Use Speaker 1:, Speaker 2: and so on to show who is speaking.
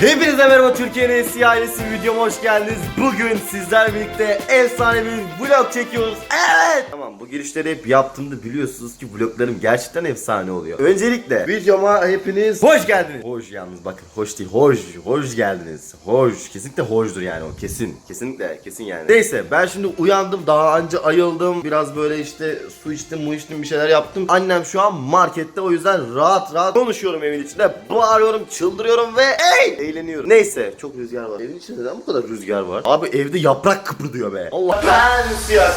Speaker 1: Hepinize merhaba Türkiye'nin eski ailesi videoma hoş geldiniz. Bugün sizlerle birlikte efsane bir vlog çekiyoruz. Evet. Tamam bu girişleri hep yaptığımda biliyorsunuz ki vloglarım gerçekten efsane oluyor. Öncelikle videoma hepiniz hoş geldiniz. Hoş yalnız bakın hoş değil hoş hoş geldiniz. Hoş kesinlikle hoşdur yani o kesin. Kesinlikle kesin yani. Neyse ben şimdi uyandım daha önce ayıldım. Biraz böyle işte su içtim mu içtim bir şeyler yaptım. Annem şu an markette o yüzden rahat rahat konuşuyorum evin içinde. Bağırıyorum çıldırıyorum ve ey eğleniyorum. Neyse çok rüzgar var. Evin içinde neden bu kadar rüzgar var? Abi evde yaprak kıpırdıyor be. Allah ben siyah